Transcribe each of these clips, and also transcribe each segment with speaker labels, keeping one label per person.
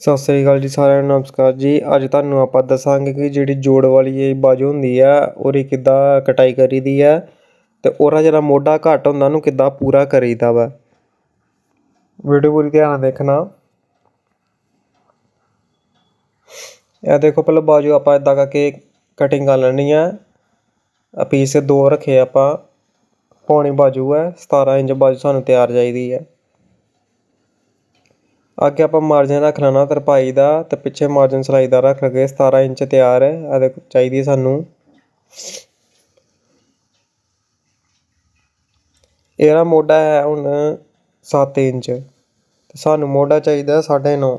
Speaker 1: ਸਤਿ ਸ੍ਰੀ ਅਕਾਲ ਜੀ ਸਾਰਿਆਂ ਨੂੰ, ਨਮਸਕਾਰ ਜੀ। ਅੱਜ ਤੁਹਾਨੂੰ ਆਪਾਂ ਦੱਸਾਂਗੇ ਕਿ ਜਿਹੜੀ ਜੋੜ ਵਾਲੀ ਇਹ ਬਾਜੂ ਹੁੰਦੀ ਆ, ਉਹਦੀ ਕਿੱਦਾਂ ਕਟਾਈ ਕਰੀਦੀ ਆ ਤੇ ਉਹਦਾ ਜਿਹੜਾ ਮੋਢਾ ਘੱਟ ਹੁੰਦਾ, ਉਹਨੂੰ ਕਿੱਦਾਂ ਪੂਰਾ ਕਰੀਦਾ ਵਾ। ਵੀਡੀਓ ਪੂਰੀ ਧਿਆਨ ਨਾਲ ਦੇਖਣਾ। ਇਹ ਦੇਖੋ, ਪਹਿਲਾਂ ਬਾਜੂ ਆਪਾਂ ਇਦਾਂ ਕਰਕੇ ਕਟਿੰਗ ਕਰ ਲੈਣੀ ਆ। ਆ ਪੀਸ ਦੋ ਰੱਖੇ ਆਪਾਂ। ਪੌਣੀ ਬਾਜੂ ਹੈ 17 ਇੰਚ ਬਾਜੂ ਸਾਨੂੰ ਤਿਆਰ ਚਾਹੀਦੀ ਹੈ ਅੱਗੇ ਆਪਾਂ ਮਾਰਜਨ ਰੱਖ ਲੈਣਾ ਤਰਪਾਈ ਦਾ ਤੇ ਪਿੱਛੇ ਮਾਰਜਨ ਸਿਲਾਈ ਦਾ ਰੱਖ ਲਗੇ 17 ਇੰਚ ਤਿਆਰ ਹੈ। ਆ ਚਾਹੀਦੀ ਸਾਨੂੰ। ਇਹਦਾ ਮੋਢਾ ਹੈ ਹੁਣ 7 ਇੰਚ। ਤੇ ਸਾਨੂੰ ਮੋਢਾ ਚਾਹੀਦਾ 9.5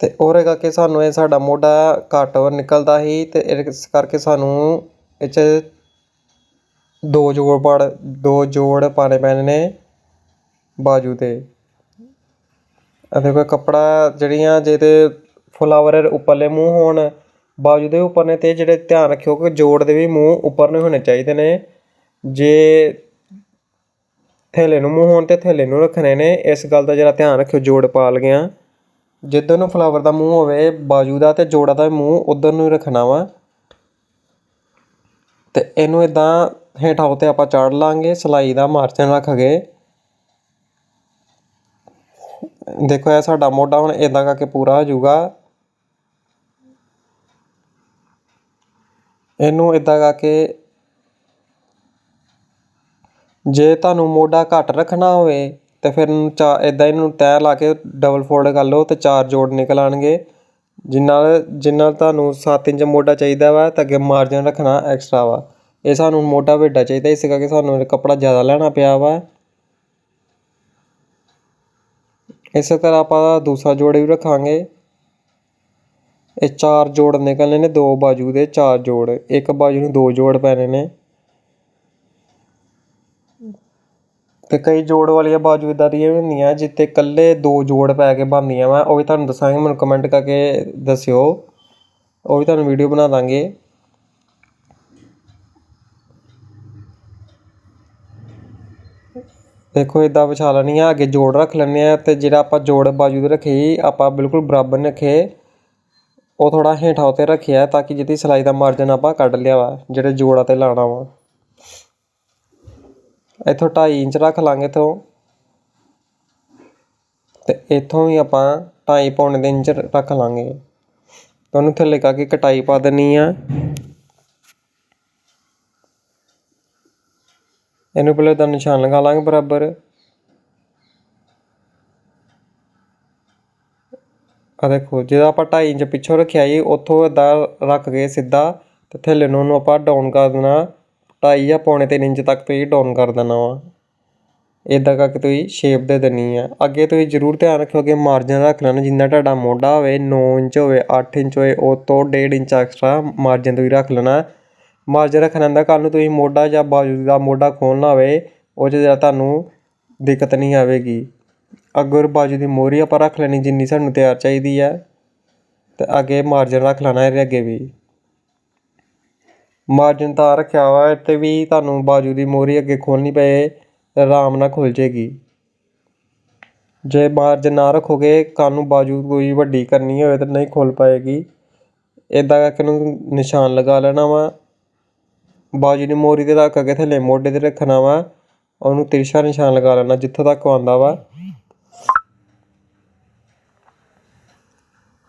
Speaker 1: ਤੇ ਉਹਦੇ ਕਰਕੇ ਸਾਨੂੰ ਇਹ ਸਾਡਾ ਮੋਢਾ ਘੱਟ ਨਿਕਲਦਾ ਸੀ ਤੇ ਇਸ ਕਰਕੇ ਸਾਨੂੰ ਇਹ 'ਚ ਦੋ ਜੋੜ ਪੜ, ਦੋ ਜੋੜ ਪਾਣੇ ਪੈਣੇ ਨੇ। ਬਾਜੂ ਤੇ। ਆ ਦੇਖੋ ਕੱਪੜਾ ਜਿਹੜੀਆਂ ਜਿਹਦੇ ਫਲਾਵਰ ਉੱਪਰਲੇ ਮੂੰਹ ਹੋਣ, ਬਾਜੂ ਦੇ ਉੱਪਰ ਨੇ ਤੇ ਜਿਹੜੇ ਧਿਆਨ ਰੱਖਿਓ ਕਿ ਜੋੜ ਦੇ ਵੀ ਮੂੰਹ ਉੱਪਰ ਨੂੰ ਹੋਣੇ ਚਾਹੀਦੇ ਨੇ। ਜੇ ਥੈਲੇ ਨੂੰ ਮੂੰਹ ਹੋਣ ਤੇ ਥੈਲੇ ਨੂੰ ਰੱਖਣੇ ਨੇ, ਇਸ ਗੱਲ ਦਾ ਜਿਹੜਾ ਧਿਆਨ ਰੱਖਿਓ, ਜੋੜ ਪਾ ਲਗਿਆ ਜਿੱਧਰ ਨੂੰ ਫਲਾਵਰ ਦਾ ਮੂੰਹ ਹੋਵੇ, ਬਾਜੂ ਦਾ ਤੇ ਜੋੜਾ ਦਾ ਮੂੰਹ ਉਧਰ ਨੂੰ ਹੀ ਰੱਖਣਾ ਵਾ। ਅਤੇ ਇਹਨੂੰ ਇੱਦਾਂ ਹੇਠਾਂ ਉੱਤੇ ਆਪਾਂ ਚਾੜ ਲਾਂਗੇ, ਸਿਲਾਈ ਦਾ ਮਾਰਜਨ ਰੱਖ ਕੇ। ਦੇਖੋ ਇਹ ਸਾਡਾ ਮੋਢਾ ਹੁਣ ਇਦਾਂ ਕਰਕੇ ਪੂਰਾ ਹੋ ਜਾਊਗਾ। ਇਹਨੂੰ ਇਦਾਂ ਕਰਕੇ ਜੇ ਤੁਹਾਨੂੰ ਮੋਢਾ ਘੱਟ ਰੱਖਣਾ ਹੋਵੇ ਤੇ ਫਿਰ ਚਾ ਇਦਾਂ ਇਹਨੂੰ ਤੈਅ ਲਾ ਕੇ ਡਬਲ ਫੋਲਡ ਕਰ ਲਓ ਤੇ ਚਾਰ ਜੋੜ ਨਿਕਲ ਆਣਗੇ ਜਿੰਨਾ ਜਿੰਨਾ ਤੁਹਾਨੂੰ 7 ਇੰਚ ਮੋਢਾ ਚਾਹੀਦਾ ਵਾ ਤਾਂ ਅੱਗੇ ਮਾਰਜਨ ਰੱਖਣਾ ਐਕਸਟਰਾ ਵਾ। ਇਹ ਸਾਨੂੰ ਮੋਢਾ ਵੱਡਾ ਚਾਹੀਦਾ, ਇਸ ਕਰਕੇ ਸਾਨੂੰ ਕੱਪੜਾ ਜ਼ਿਆਦਾ ਲੈਣਾ ਪਿਆ ਵਾ। ਇਸੇ ਤਰ੍ਹਾਂ ਆਪਾਂ ਦੂਸਰਾ ਜੋੜ ਵੀ ਰੱਖਾਂਗੇ। ਇਹ ਚਾਰ ਜੋੜ ਨਿਕਲਨੇ ਨੇ, ਦੋ ਬਾਜੂ ਦੇ ਚਾਰ ਜੋੜ। ਇੱਕ ਬਾਜੂ ਨੂੰ ਦੋ ਜੋੜ ਪੈਣੇ ਨੇ। ਤੇ ਕਈ ਜੋੜ ਵਾਲੀਆਂ ਬਾਜੂ ਇਦਾਂ ਦੀਆਂ ਵੀ ਹੁੰਦੀਆਂ ਜਿੱਤੇ ਇਕੱਲੇ ਦੋ ਜੋੜ ਪੈ ਕੇ ਬਣਦੀਆਂ ਵਾ, ਉਹ ਵੀ ਤੁਹਾਨੂੰ ਦੱਸਾਂਗੇ, ਮੈਨੂੰ ਕਮੈਂਟ ਕਰਕੇ ਦੱਸਿਓ। ਉਹ ਵੀ ਤੁਹਾਨੂੰ ਵੀਡੀਓ ਬਣਾ ਦਾਂਗੇ। ਦੇਖੋ ਇੱਦਾਂ ਵਿਛਾ ਲੈਣੀ ਆ, ਅੱਗੇ ਜੋੜ ਰੱਖ ਲੈਣੇ ਆ ਤੇ ਜਿਹੜਾ ਆਪਾਂ ਜੋੜ ਬਾਜੂ ਦੇ ਰੱਖੇ ਸੀ, ਆਪਾਂ ਬਿਲਕੁਲ ਬਰਾਬਰ ਰੱਖੇ। ਉਹ ਥੋੜਾ ਹੇਠਾਂ ਉਤੇ ਰੱਖਿਆ ਤਾਂ ਕਿ ਜਿਹਦੀ ਸਿਲਾਈ ਦਾ ਮਾਰਜਨ ਆਪਾਂ ਕੱਢ ਲਿਆ ਵਾ, ਜਿਹੜੇ ਜੋੜਾਂ ਤੇ ਲਾਣਾ ਵਾ। ਇੱਥੋਂ 2.5 ਇੰਚ ਰੱਖ ਲਾਂਗੇ ਇਥੋਂ। ਤੇ ਇੱਥੋਂ ਵੀ ਆਪਾਂ 2.5 ਪੌਣੇ ਦੇ ਇੰਚ ਰੱਖ ਲਾਂਗੇ। ਤੁਹਾਨੂੰ ਥੱਲੇ ਕਾ ਕੇ ਕਟਾਈ ਪਾ ਦੇਣੀ ਆ। ਇਹਨੂੰ ਪਹਿਲੇ ਤਾਂ ਨਿਸ਼ਾਨ ਲਗਾ ਲਾਂਗੇ ਬਰਾਬਰ। ਆ ਦੇਖੋ, ਜਿਹਦਾ ਆਪਾਂ 2.5 ਇੰਚ ਪਿੱਛੋਂ ਰੱਖਿਆ ਜੀ, ਉੱਥੋਂ ਇਦਾਂ ਰੱਖ ਕੇ ਸਿੱਧਾ ਤੇ ਥੱਲੇ ਨੂੰ ਉਹਨੂੰ ਆਪਾਂ ਡਾਊਨ ਕਰ ਦੇਣਾ। 2.5 ਜਾਂ ਪੌਣੇ 3 ਇੰਚ ਤੱਕ ਤੁਸੀਂ ਡਾਊਨ ਕਰ ਦੇਣਾ ਵਾ। ਇਦਾਂ ਕਰਕੇ ਤੁਸੀਂ ਸ਼ੇਪ ਦੇ ਦੇਣੀ ਆ। ਅੱਗੇ ਤੁਸੀਂ ਜ਼ਰੂਰ ਧਿਆਨ ਰੱਖਿਓ ਕਿ ਮਾਰਜਨ ਰੱਖ ਲੈਣਾ ਜਿੰਨਾ ਤੁਹਾਡਾ ਮੋਢਾ ਹੋਵੇ 9 ਇੰਚ ਹੋਵੇ 8 ਇੰਚ ਹੋਵੇ, ਉਹ ਤੋਂ 1.5 ਇੰਚ ਐਕਸਟਰਾ ਮਾਰਜਨ ਤੁਸੀਂ ਰੱਖ ਲੈਣਾ। ਮਾਰਜਨ ਰੱਖਣਾ ਹੁੰਦਾ ਕੱਲ੍ਹ ਨੂੰ ਤੁਸੀਂ ਮੋਢਾ ਜਾਂ ਬਾਜੂ ਦਾ ਮੋਢਾ ਖੋਲ੍ਹਣਾ ਹੋਵੇ ਉਹ 'ਚ ਤੁਹਾਨੂੰ ਦਿੱਕਤ ਨਹੀਂ ਆਵੇਗੀ। ਅੱਗੋਂ ਬਾਜੂ ਦੀ ਮੋਹਰੀ ਆਪਾਂ ਰੱਖ ਲੈਣੀ, ਜਿੰਨੀ ਸਾਨੂੰ ਤਿਆਰ ਚਾਹੀਦੀ ਹੈ। ਤੇ ਅੱਗੇ ਮਾਰਜਨ ਰੱਖ ਲੈਣਾ ਇਹਦੇ ਅੱਗੇ ਵੀ। ਮਾਰਜਨ ਤਾਂ ਰੱਖਿਆ ਵਾ ਇੱਥੇ ਵੀ ਤੁਹਾਨੂੰ ਬਾਜੂ ਦੀ ਮੋਹਰੀ ਅੱਗੇ ਖੋਲ੍ਹਣੀ ਪਏ, ਆਰਾਮ ਨਾਲ ਖੁੱਲ ਜੇਗੀ ਜੇ ਮਾਰਜਨ ਨਾ ਰੱਖੋਗੇ, ਕੱਲ੍ਹ ਨੂੰ ਬਾਜੂ ਕੋਈ ਵੱਡੀ ਕਰਨੀ ਹੋਵੇ ਤਾਂ ਨਹੀਂ ਖੁੱਲ ਪਾਏਗੀ। ਇੱਦਾਂ ਕਰਕੇ ਨੂੰ ਨਿਸ਼ਾਨ ਲਗਾ ਲੈਣਾ ਵਾ। ਬਾਜੂ ਦੀ ਮੋਰੀ ਤੇ ਰੱਖ ਕੇ ਥੱਲੇ ਮੋਢੇ ਤੇ ਰੱਖਣਾ ਵਾ, ਉਹਨੂੰ ਤਿਰਛਾ ਨਿਸ਼ਾਨ ਲਗਾ ਲੈਣਾ, ਜਿੱਥੋਂ ਤੱਕ ਆਉਂਦਾ ਵਾ।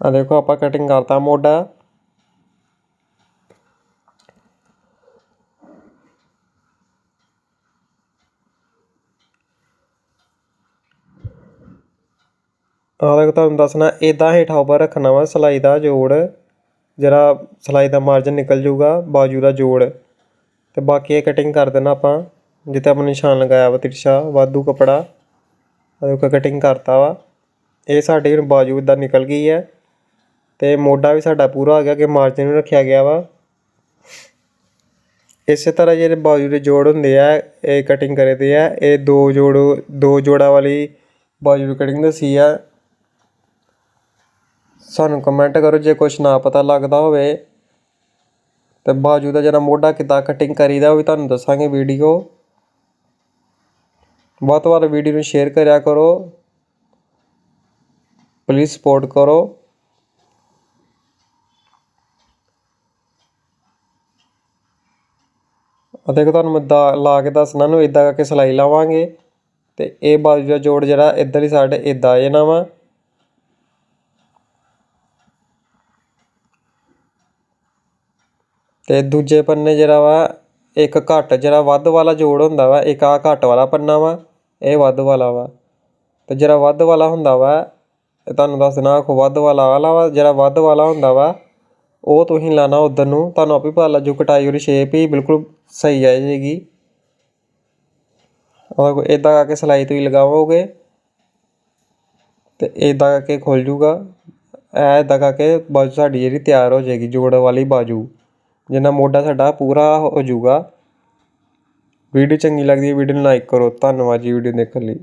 Speaker 1: ਆ ਦੇਖੋ, ਆਪਾਂ ਕਟਿੰਗ ਕਰਤਾ ਮੋਢਾ। ਆ ਦੇਖੋ, ਤੁਹਾਨੂੰ ਦੱਸਣਾ ਇਦਾਂ ਹੇਠਾਂ ਉੱਪਰ ਰੱਖਣਾ ਵਾ ਸਲਾਈ ਦਾ ਜੋੜ। ਜਿਹੜਾ ਸਲਾਈ ਦਾ ਮਾਰਜਨ ਨਿਕਲ ਜਾਊਗਾ, ਬਾਜੂ ਦਾ ਜੋੜ। ਤੇ ਬਾਕੀ ਇਹ ਕਟਿੰਗ ਕਰ ਦੇਣਾ ਆਪਾਂ। ਜਿੱਥੇ ਆਪਾਂ ਨਿਸ਼ਾਨ ਲਗਾਇਆ ਵਾ ਤਿਰਛਾ, ਵਾਧੂ ਕਪੜਾ ਆ ਕਟਿੰਗ ਕਰਤਾ ਵਾ। ਇਹ ਸਾਡੀ ਹੁਣ ਬਾਜੂ ਇਦਾਂ ਨਿਕਲ ਗਈ ਹੈ ਤੇ ਮੋਢਾ ਵੀ ਸਾਡਾ ਪੂਰਾ ਆ ਗਿਆ ਕਿ ਮਾਰਜਨ ਨੂੰ ਰੱਖਿਆ ਗਿਆ ਵਾ। ਇਸੇ ਤਰ੍ਹਾਂ ਜਿਹੜੇ ਬਾਜੂ ਦੇ ਜੋੜ ਹੁੰਦੇ ਆ, ਇਹ ਕਟਿੰਗ ਕਰੇ ਆ। ਇਹ ਦੋ ਜੋੜ, ਦੋ ਜੋੜਾਂ ਵਾਲੀ ਬਾਜੂ ਦੀ ਕਟਿੰਗ ਦੱਸੀ ਆ। ਸਾਨੂੰ ਕਮੈਂਟ ਕਰੋ ਜੇ ਕੁਝ ਨਾ ਪਤਾ ਲੱਗਦਾ ਹੋਵੇ। ਤੇ ਬਾਜੂ ਦਾ ਜਿਹੜਾ ਮੋਢਾ ਕਿੱਦਾਂ ਕਟਿੰਗ ਕਰੀਦਾ ਉਹ ਵੀ ਤੁਹਾਨੂੰ ਦੱਸਾਂਗੇ ਵੀਡੀਓ ਬਹੁਤ ਵਾਰ ਵੀਡੀਓ ਨੂੰ ਸ਼ੇਅਰ ਕਰਿਆ ਕਰੋ। ਪਲੀਜ਼ ਸਪੋਰਟ ਕਰੋ। ਆ ਤੁਹਾਨੂੰ ਮੈਂ ਦਾ ਲਾ ਕੇ ਦੱਸਣਾ ਨੂੰ ਇਦਾਂ ਕਰਕੇ ਸਿਲਾਈ ਲਾਵਾਂਗੇ। ਤੇ ਇਹ ਬਾਜੂ ਦਾ ਜੋੜ ਜਿਹੜਾ ਇੱਧਰਲੀ ਸਾਈਡ ਇਦਾਂ ਆ ਜਾਣਾ ਵਾ। ਤੇ ਦੂਜੇ ਪੰਨੇ ਜਿਹੜਾ ਵਾ, ਇੱਕ ਘੱਟ ਜਿਹੜਾ ਵੱਧ ਵਾਲਾ ਜੋੜ ਹੁੰਦਾ ਵਾ, ਇੱਕ ਆ ਘੱਟ ਵਾਲਾ ਪੰਨਾ ਵਾ, ਇਹ ਵੱਧ ਵਾਲਾ ਵਾ। ਤੇ ਜਿਹੜਾ ਵੱਧ ਵਾਲਾ ਹੁੰਦਾ ਵਾ, ਇਹ ਤੁਹਾਨੂੰ ਦੱਸਣਾ ਆਖੋ ਵੱਧ ਵਾਲਾ ਵਾਲਾ ਵਾ, ਜਿਹੜਾ ਵੱਧ ਵਾਲਾ ਹੁੰਦਾ ਵਾ, ਉਹ ਤੁਸੀਂ ਲਾਣਾ ਉਧਰ ਨੂੰ, ਤੁਹਾਨੂੰ ਆਪੇ ਪਤਾ ਲੱਜੂ ਕਟਾਈ ਉਹਦੀ ਸ਼ੇਪ ਹੀ ਬਿਲਕੁਲ ਸਹੀ ਆ ਜਾਏਗੀ। ਔਰ ਇਦਾਂ ਕਰਕੇ ਸਿਲਾਈ ਤੁਸੀਂ ਲਗਾਵੋਗੇ, ਤੇ ਇਦਾਂ ਕਰਕੇ ਖੁੱਲ ਜੂਗਾ। ਐ ਇਦਾਂ ਕਰਕੇ ਬਾਜੂ ਸਾਡੀ ਜਿਹੜੀ ਤਿਆਰ ਹੋ ਜਾਏਗੀ, ਜੋੜ ਵਾਲੀ ਬਾਜੂ। ਜਿੰਨਾ ਮੋਢਾ ਸਾਡਾ ਪੂਰਾ ਹੋ ਜਾਊਗਾ। ਵੀਡੀਓ ਚੰਗੀ ਲੱਗਦੀ ਹੈ, ਵੀਡੀਓ ਨੂੰ ਲਾਈਕ ਕਰੋ। ਧੰਨਵਾਦ ਜੀ ਵੀਡੀਓ ਦੇਖਣ ਲਈ।